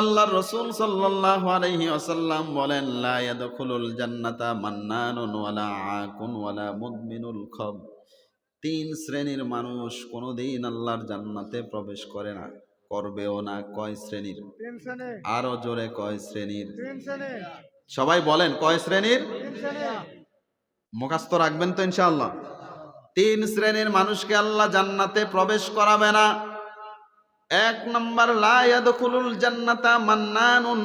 আল্লাহ রসুল সাল্লাল্লাহু আলাইহি ওয়াসাল্লাম বলেন লা ইয়াদখুলুল জান্নাতা মান্নানুন ওয়ালা আকুন ওয়ালা মুদমিনুল খাব তিন শ্রেণির মানুষ কোনোদিন আল্লাহর জান্নাতে প্রবেশ করে না করবেও না। কয় শ্রেণির? আরও জোরে কয় শ্রেণির। সবাই বলেন কয় শ্রেণির? মুখাস্ত রাখবেন তো ইনশাআল্লাহ। তিন শ্রেণির মানুষকে আল্লাহ জান্নাতে প্রবেশ করাবে না। এক নম্বর লায়াদখুলুল জান্নাতা মান্নানুন।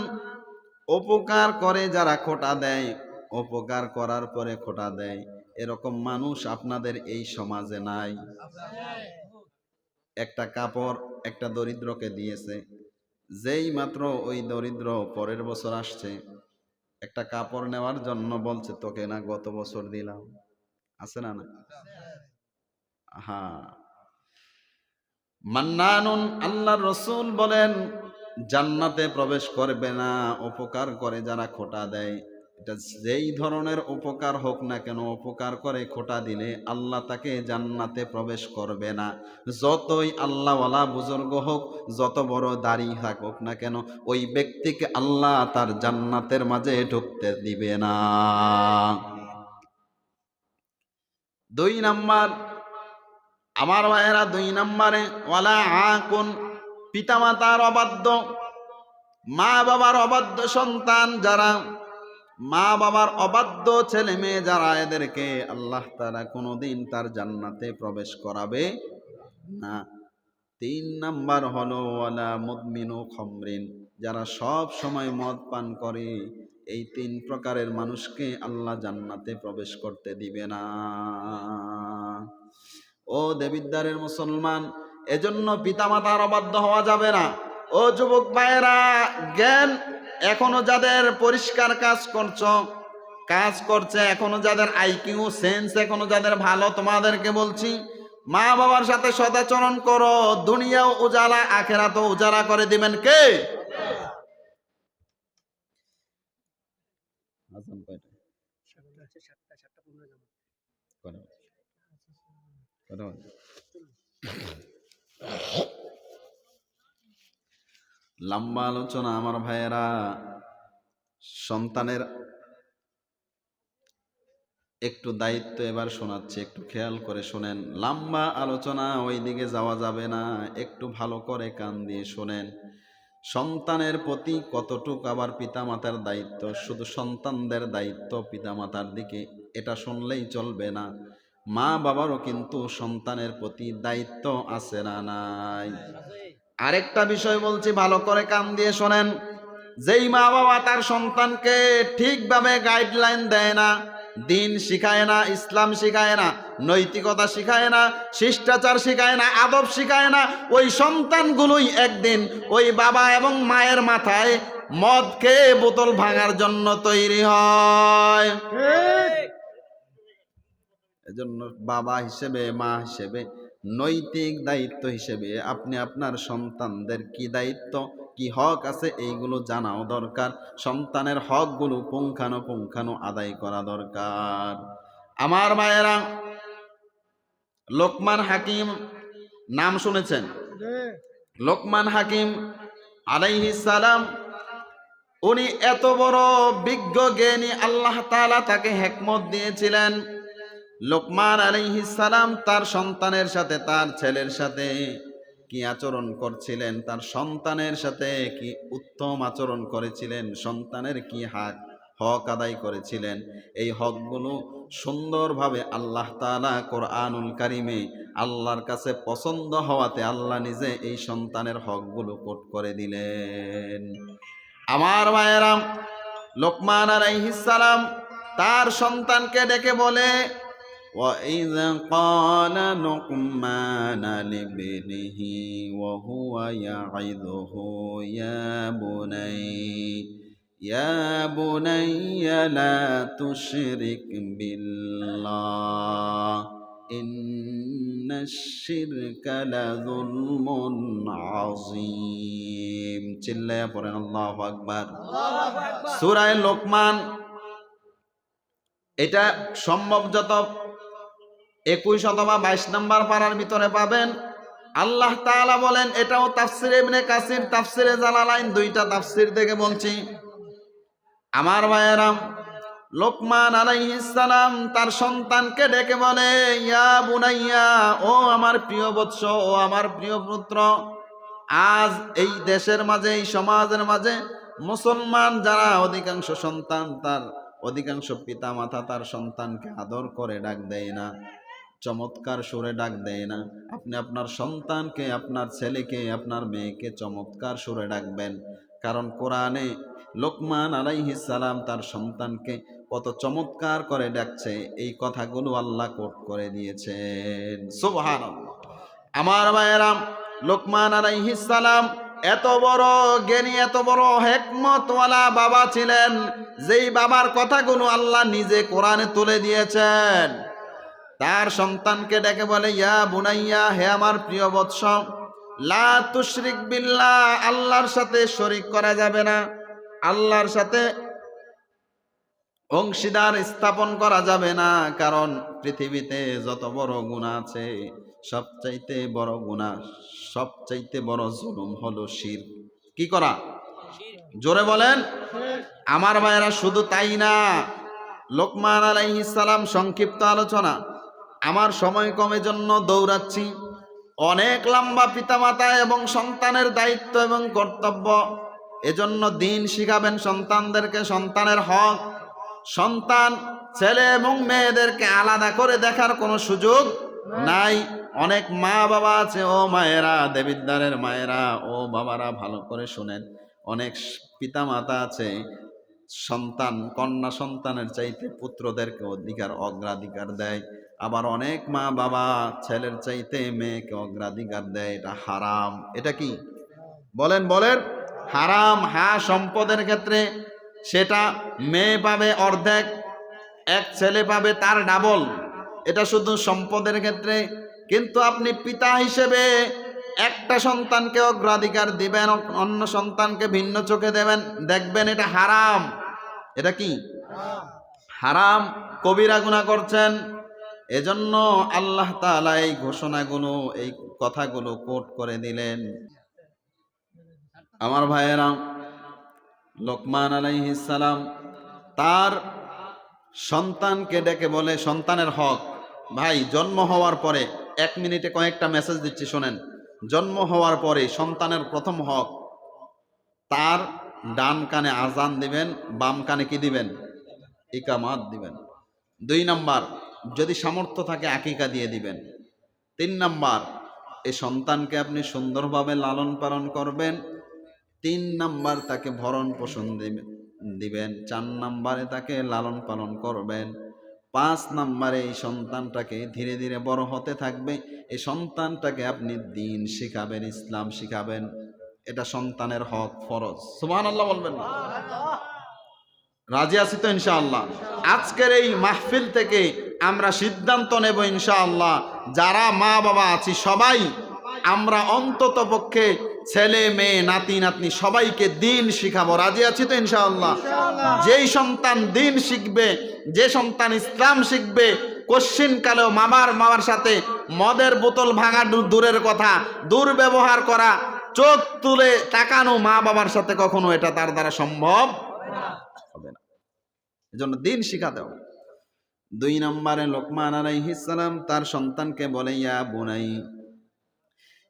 উপকার করে যারা খোটা দেয় উপকার করার পরে খোটা দেয়। এরকম মানুষ আপনাদের এই সমাজে নাই। একটা কাপড় একটা দরিদ্রকে দিয়েছে। যেই মাত্র ওই দরিদ্র পরের বছর আসছে, একটা কাপড় নেওয়ার জন্য বলছে, তোকে না গত বছর দিলাম। আছে না না? হ্যাঁ। মান্নানুন আল্লাহ রসুল বলেন, জান্নাতে প্রবেশ করবে না উপকার করে যারা খোটা দেয়। এটা যেই ধরনের উপকার হোক না কেন উপকার করে খোটা দিলে আল্লাহ তাকে জান্নাতে প্রবেশ করবে না। যতই আল্লাহওয়ালা বুজুর্গ হোক, যত বড় দাড়ি থাকুক না কেন, ওই ব্যক্তিকে আল্লাহ তার জান্নাতের মাঝে ঢুকতে দিবে না। দুই নাম্বার আমার ভাইয়েরা দুই নম্বরে, ওয়ালা আকুন, পিতামাতার অবাধ্য মা বাবার অবাধ্য সন্তান যারা মা বাবার অবাধ্য ছেলে মেয়ে যারা, এদেরকে আল্লাহ তারা কোনোদিন তার জান্নাতে প্রবেশ করাবে না। তিন নাম্বার হলো, ওয়ালা মুদমিনু খমরিন, যারা সব সময় মদ পান করে, এই তিন প্রকারের মানুষকে আল্লাহ জান্নাতে প্রবেশ করতে দিবে না। ও দেবিদ্বারের মুসলমান এজন্য পিতামাতার অবাধ্য হওয়া যাবে না। ও যুবক ভাইয়েরা জ্ঞান এখনও যাদের পরিষ্কার কাজ করছ কাজ করছে এখনও যাদের আইকিউ সেন্স এখনও যাদের ভালো তোমাদেরকে বলছি মা বাবার সাথে সদাচরণ করো দুনিয়াও উজালা আখেরা তো উজালা করে দিবেন কে? কয়টা? লম্বা আলোচনা, আমার ভাইয়েরা। সন্তানের একটু দায়িত্ব এবার শোনাচ্ছে, একটু খেয়াল করে শোনেন। লম্বা আলোচনা ওই দিকে যাওয়া যাবে না, একটু ভালো করে কান দিয়ে শোনেন। সন্তানের প্রতি কতটুক আবার পিতামাতার দায়িত্ব? শুধু সন্তানদের দায়িত্ব পিতামাতার দিকে, এটা শুনলেই চলবে না। মা বাবারও কিন্তু সন্তানের প্রতি দায়িত্ব আছে না নাই। আরেকটা বিষয় বলছি, ভালো করে কান দিয়ে শোনেন। যেই মা বাবা তার সন্তানকে ঠিকভাবে গাইডলাইন দেয় না, দিন শিখায় না, ইসলাম শিখায় না, নৈতিকতা শিখায় না, শিষ্টাচার শিখায় না, আদব শিখায় না, ওই সন্তানগুলোই একদিন ওই বাবা এবং মায়ের মাথায় মদ খেয়ে বোতল ভাঙার জন্য তৈরি হয়। এজন্য বাবা হিসেবে, মা হিসেবে, নৈতিক দায়িত্ব হিসেবে আপনি আপনার সন্তানদের কি দায়িত্ব, কি হক আছে এইগুলো জানাও দরকার। সন্তানের হকগুলো পুঙ্খানো পুঙ্খানো আদায় করা দরকার। আমার মায়েরা, লোকমান হাকিম নাম শুনেছেন? লোকমান হাকিম সালাম, উনি এত বড় বিজ্ঞ জ্ঞানী, আল্লাহ তাআলা তাকে হেকমত দিয়েছিলেন। লোকমান সালাম তার সন্তানের সাথে, তার ছেলের সাথে কি আচরণ করছিলেন? তার সন্তানের সাথে কি উত্তম আচরণ করেছিলেন? সন্তানের কি হাক হক আদায় করেছিলেন? এই হকগুলো সুন্দরভাবে আল্লাহ তাআলা কোরআনুল কারিমে আল্লাহর কাছে পছন্দ হওয়াতে আল্লাহ নিজে এই সন্তানের হকগুলো কোট করে দিলেন। আমার মায়েরাম লোকমান আলাইহিস সালাম তার সন্তানকে ডেকে বলে وَإِذْ قَالَ لُقْمَانَ لِابْنِهِ وَهُوَ يَعِظُهُ يَا بُنَيَّ يَا بُنَيَّ لَا تُشْرِكْ بِاللَّهِ إِنَّ الشِّرْكَ لَظُلْمٌ عَظِيمٌ চিল্লায়া পড়েন আল্লাহু আকবার সূরায়ে লোকমান এটা সম্ভব যত একুশ অথবা বাইশ নম্বর পাড়ার ভিতরে পাবেন। আল্লাহ তাআলা বলেন, এটাও তাফসিরে ইবনে কাসির, তাফসিরে জালালাইন, দুইটা তাফসির থেকে বলছি। আমার ভাইয়েরাম লোকমান আলাইহিস সালাম তার সন্তানকে ডেকে বলে, ইয়া বুনাইয়া, ও আমার প্রিয় বৎস, ও আমার প্রিয় পুত্র, আজ এই দেশের মাঝে, এই সমাজের মাঝে মুসলমান যারা অধিকাংশ সন্তান তার, অধিকাংশ পিতা মাতা তার সন্তানকে আদর করে ডাক দেয় না। চমৎকার সুরে ডাক দেয় না। আপনি আপনার সন্তানকে, আপনার ছেলেকে, আপনার মেয়েকে চমৎকার সুরে ডাকবেন। কারণ কোরআনে লোকমান সালাম তার সন্তানকে কত চমৎকার করে ডাকছে। এই কথাগুলো আল্লাহ কোট করে দিয়েছেন। সুবহানাল্লাহ। আমার মায়েরাম লোকমান সালাম এত বড় জ্ঞানী, এত বড় হেকমতওয়ালা বাবা ছিলেন, যেই বাবার কথাগুলো আল্লাহ নিজে কোরআনে তুলে দিয়েছেন। তার সন্তানকে ডেকে বলে, ইয়া বুনাইয়া, হে আমার প্রিয় বৎস, লা তুশরিক বিল্লাহ, আল্লাহর সাথে শরিক করা যাবে না। আল্লাহর সাথে অংশীদার স্থাপন করা যাবে না, কারণ পৃথিবীতে যত বড় গুণা আছে, সবচাইতে বড় গুণা, সবচাইতে বড় জুলুম হলো শির। কি করা? জোরে বলেন, আমার ভাইয়েরা, শুধু তাই না। লোকমান আলাইহিস সালাম, সংক্ষিপ্ত আলোচনা। আমার সময় কমে জন্য দৌড়াচ্ছি। অনেক লম্বা পিতামাতা এবং সন্তানের দায়িত্ব এবং কর্তব্য। এজন্য দিন শিখাবেন সন্তানদেরকে সন্তানের হক। সন্তান, ছেলে এবং মেয়েদেরকে আলাদা করে দেখার কোনো সুযোগ নাই। অনেক মা বাবা আছে, ও মায়েরা, দেবিদ্বারের মায়েরা, ও বাবারা ভালো করে শুনেন। অনেক পিতা মাতা আছে, সন্তান, কন্যা সন্তানের চাইতে পুত্রদেরকে অধিকার, অগ্রাধিকার দেয়। আবার অনেক মা বাবা ছেলের চাইতে মেয়েকে অগ্রাধিকার দেয় এটা হারাম। এটা কি? বলেন বলেন। হারাম হা সম্পদের ক্ষেত্রে সেটা মেয়ে পাবে অর্ধেক এক ছেলে পাবে তার ডাবল এটা শুধু সম্পদের ক্ষেত্রে। কিন্তু আপনি পিতা হিসেবে একটা সন্তানকে অগ্রাধিকার দিবেন অন্য সন্তানকে ভিন্ন চোখে দেবেন দেখবেন এটা হারাম। এটা কি? হারাম। কবিরা গুণা করছেন এজন্য আল্লাহ তাআলা এই ঘোষণাগুলো, এই কথাগুলো কোট করে দিলেন। আমার ভাইয়েরা, লোকমান সালাম তার সন্তানকে ডেকে বলে, সন্তানের হক, ভাই, জন্ম হওয়ার পরে, এক মিনিটে কয়েকটা মেসেজ দিচ্ছি, শোনেন। জন্ম হওয়ার পরে সন্তানের প্রথম হক, তার ডান কানে আজান দিবেন, বাম কানে কি দিবেন? ইকামাত দিবেন। দুই নাম্বার যদি সামর্থ্য থাকে আকিকা দিয়ে দিবেন। তিন নাম্বার এই সন্তানকে আপনি সুন্দরভাবে লালন পালন করবেন। তিন নাম্বার তাকে ভরণ পোষণ দিবেন দিবেন। চার নাম্বারে তাকে লালন পালন করবেন। পাঁচ নাম্বারে এই সন্তানটাকে ধীরে ধীরে বড় হতে থাকবে। এই সন্তানটাকে আপনি দিন শিখাবেন ইসলাম শিখাবেন। এটা সন্তানের হক ফরজ। সুমান আল্লাহ বলবেন না? রাজি আছি তো ইনশাআল্লাহ? আজকের এই মাহফিল থেকে আমরা সিদ্ধান্ত নেব ইনশাআল্লাহ। যারা মা বাবা আছি সবাই আমরা অন্তত পক্ষে ছেলে মেয়ে নাতি নাতনি সবাইকে দিন শিখাবো। রাজি আছি তো ইনশাআল্লাহ? যেই সন্তান দিন শিখবে যে সন্তান ইসলাম শিখবে কশ্চিন কালেও মামার মামার সাথে মদের বোতল ভাঙা দূরের কথা দুর্ব্যবহার করা চোখ তুলে তাকানো মা বাবার সাথে কখনো এটা তার দ্বারা সম্ভব হবে না। এজন্য দিন শিখাতে হবে। দুই নম্বরে লোকমান আলাইহিস সালাম তার সন্তানকে বলে ইয়া বুনাই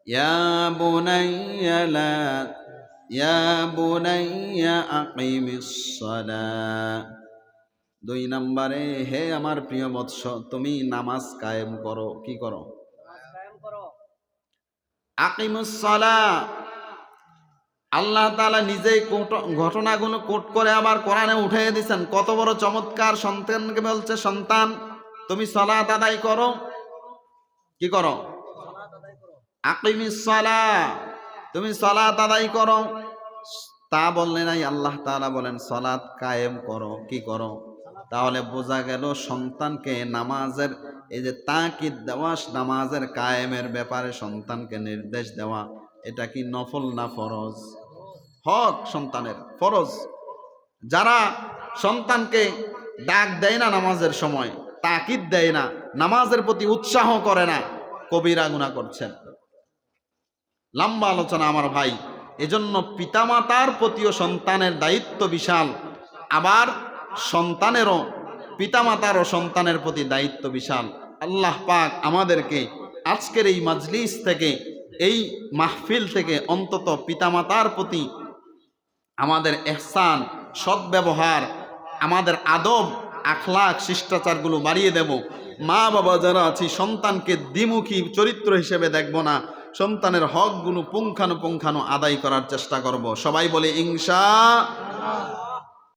ইয়া বুনাইয়া লা ইয়া বুনাইয়া আকিমিস সালাহ দুই নম্বরে হে আমার প্রিয় বৎস তুমি নামাজ কায়েম করো কি করো? আকিমুস সালাহ আল্লাহ তাআলা নিজেই ঘটনাগুলো কোট করে আবার কোরআনে উঠে দিচ্ছেন কত বড় চমৎকার সন্তানকে বলছে, সন্তান, তুমি সালাত আদায় করো। কি করো? আকিমিস সালাহ তুমি সালাত আদায় করো। তা বললে নাই, আল্লাহ তাআলা বলেন, সালাত কায়েম করো। কি করো? তাহলে বোঝা গেল সন্তানকে নামাজের, এই যে তাকিদ দেওয়া, নামাজের কায়েমের ব্যাপারে সন্তানকে নির্দেশ দেওয়া। এটা কি নফল না ফরজ? হক সন্তানের, ফরজ। যারা সন্তানকে ডাক দেয় না নামাজের সময়, তাকিদ দেয় না, নামাজের প্রতি উৎসাহ করে না, কবিরা গুণা করছেন। লম্বা আলোচনা আমার ভাই। এজন্য পিতামাতার প্রতিও সন্তানের দায়িত্ব বিশাল। আবার সন্তানেরও, পিতামাতারও সন্তানের প্রতি দায়িত্ব বিশাল। আল্লাহ পাক আমাদেরকে আজকের এই মাজলিস থেকে এই মাহফিল থেকে অন্তত পিতামাতার প্রতি আমাদের এহসান, সদ্ব্যবহার, আমাদের আদব আখলাক শিষ্টাচারগুলো বাড়িয়ে দেব। মা বাবা যারা আছি, সন্তানকে দ্বিমুখী চরিত্র হিসেবে দেখব না। সন্তানের হকগুলো পুঙ্খানুপুঙ্খানু আদায় করার চেষ্টা করব। সবাই বলে ইংসা